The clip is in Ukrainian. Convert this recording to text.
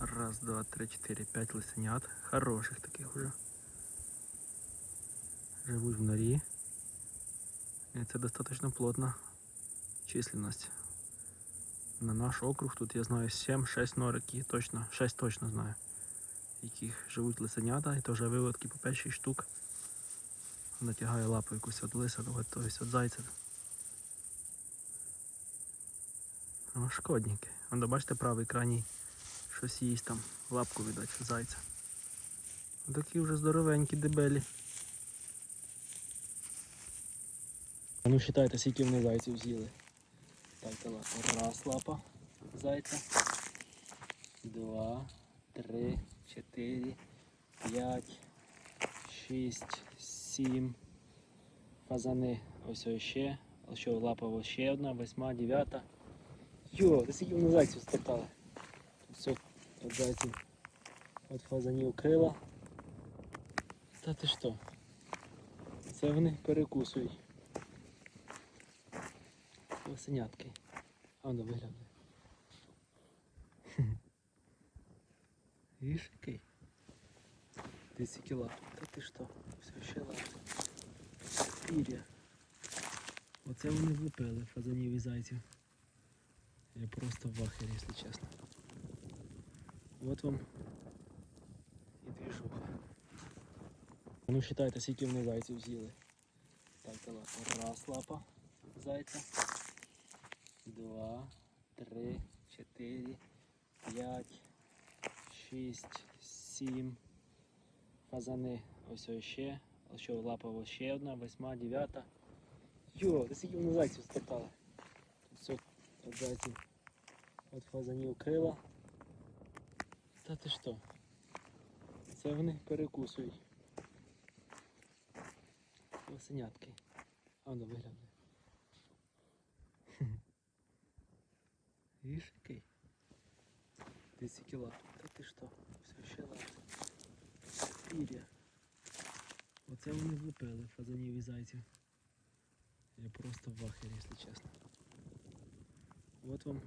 Раз, два, три, чотири, п'ять лисенят. Хороших таких уже. Живуть в норі. І це достатньо плотна численность. На наш округ тут я знаю 7-6 норок, і точно, 6 точно знаю. Яких живуть лисенята, і теж виводки по 5-6 штук. Натягає лапу якусь від лиса, ну, тобто від зайця. О, шкодники. Вон, бачите, правий крайній щось їсть там, лапку видать зайця. Такі вже здоровенькі дебелі. Ну считайте, скільки вони зайців з'їли. Так, та лапа. Раз лапа зайця. Два, три, чотири, п'ять, шість, сім. Фазани ось ще. Ось що лапа ще одна, восьма, дев'ята. Йо, скільки вони зайців стартали. Все, зайців. От фазанів крила. Та ти що? Це вони перекусують. Лосенятки. А воно виглядає. Видиш який? Десять кіла. Та ти що? Все ще лапи. Пір'я. Оце вони влупили фазанів і зайців. Я просто в ахері, якщо чесно. Вот вам і двіжуха. Ну считайте, скільки вони зайців з'їли. Так, та лапа. Раз лапа зайця. Два, три, чотири, п'ять, шість, сім. Фазани ось ще. Ось що лапа ось ще одна, восьма, дев'ята. Йо, та скільки вони зайців стартали. Все, от зайців. От фазанів крила. Та ти що? Це вони перекусують. Лосенятки. А воно виглядає. Видиш який? Десять кіла. Та ти що? Все ще лапи. Пір'я. Оце вони влупили фазанів і зайців. Я просто в ахері, якщо чесно. Вот вам.